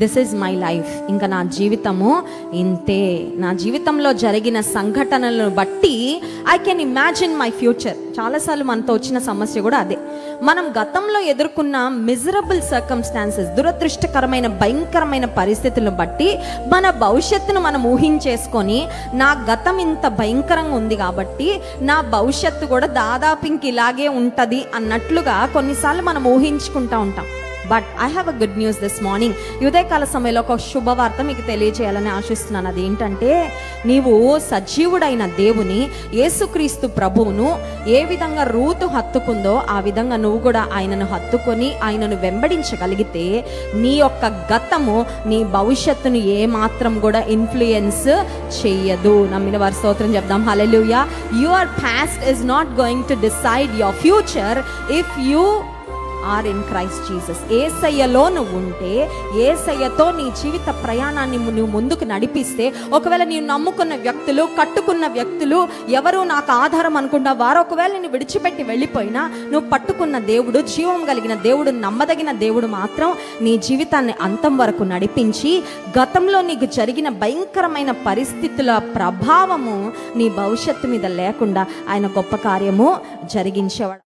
This is my life ఇంకా నా జీవితము ఇంతే. నా జీవితంలో జరిగిన సంఘటనలను బట్టి I can imagine my future చాలాసార్లు మనతో వచ్చిన సమస్య కూడా అదే. మనం గతంలో ఎదుర్కొన్న మిజరబుల్ సర్కమ్స్టాన్సెస్ దురదృష్టకరమైన భయంకరమైన పరిస్థితులను బట్టి మన భవిష్యత్తును మనం ఊహించేసుకొని నా గతం ఇంత భయంకరంగా ఉంది కాబట్టి నా భవిష్యత్తు కూడా దాదాపు ఇంక ఇలాగే ఉంటుంది అన్నట్లుగా కొన్నిసార్లు మనం ఊహించుకుంటా ఉంటాం. But I have a good news this morning ఉదయకాల సమయంలో ఒక శుభవార్త మీకు తెలియజేయాలని ఆశిస్తున్నాను. అది ఏంటంటే నీవు సజీవుడైన దేవుని యేసుక్రీస్తు ప్రభువును ఏ విధంగా రూతు హత్తుకుందో ఆ విధంగా నువ్వు కూడా ఆయనను హత్తుకొని ఆయనను వెంబడించగలిగితే నీ యొక్క గతము నీ భవిష్యత్తును ఏమాత్రం కూడా ఇన్ఫ్లుయెన్స్ చెయ్యదు. నమ్మిన వారి స్తోత్రం చెప్దాం. Hallelujah your past is not going to decide your future if you are in Christ Jesus. ఏసయ్యలో నువ్వు ఉంటే ఏసయ్యతో నీ జీవిత ప్రయాణాన్ని నువ్వు ముందుకు నడిపిస్తే ఒకవేళ నీవు నమ్ముకున్న వ్యక్తులు కట్టుకున్న వ్యక్తులు ఎవరు నాకు ఆధారం అనుకుంటా వారు ఒకవేళ నేను విడిచిపెట్టి వెళ్ళిపోయినా నువ్వు పట్టుకున్న దేవుడు జీవం కలిగిన దేవుడు నమ్మదగిన దేవుడు మాత్రం నీ జీవితాన్ని అంతం వరకు నడిపించి గతంలో నీకు జరిగిన భయంకరమైన పరిస్థితుల ప్రభావము నీ భవిష్యత్తు మీద లేకుండా ఆయన గొప్ప కార్యము జరిగించేవాడు.